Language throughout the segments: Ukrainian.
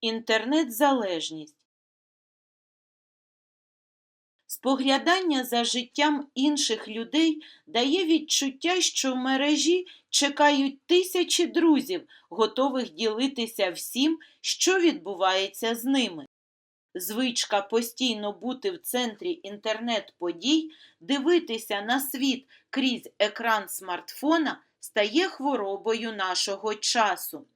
Інтернет-залежність. Споглядання за життям інших людей дає відчуття, що в мережі чекають тисячі друзів, готових ділитися всім, що відбувається з ними. Звичка постійно бути в центрі інтернет-подій, дивитися на світ крізь екран смартфона стає хворобою нашого часу.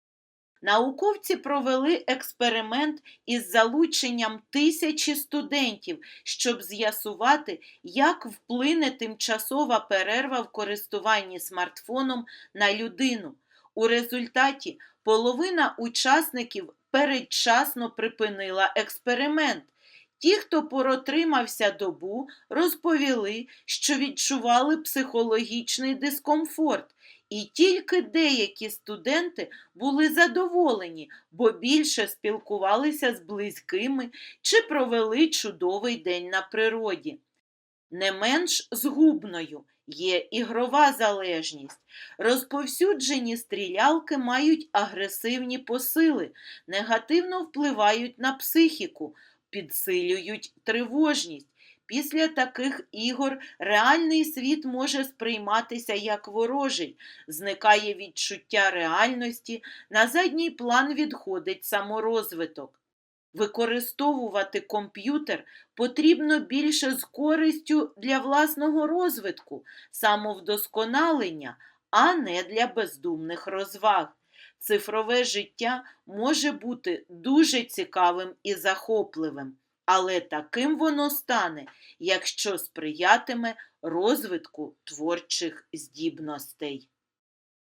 Науковці провели експеримент із залученням тисячі студентів, щоб з'ясувати, як вплине тимчасова перерва в користуванні смартфоном на людину. У результаті половина учасників передчасно припинила експеримент. Ті, хто поротримався добу, розповіли, що відчували психологічний дискомфорт. І тільки деякі студенти були задоволені, бо більше спілкувалися з близькими чи провели чудовий день на природі. Не менш згубною є ігрова залежність. Розповсюджені стрілялки мають агресивні посили, негативно впливають на психіку, підсилюють тривожність. Після таких ігор реальний світ може сприйматися як ворожий, зникає відчуття реальності, на задній план відходить саморозвиток. Використовувати комп'ютер потрібно більше з користю для власного розвитку, самовдосконалення, а не для бездумних розваг. Цифрове життя може бути дуже цікавим і захопливим, але таким воно стане, якщо сприятиме розвитку творчих здібностей.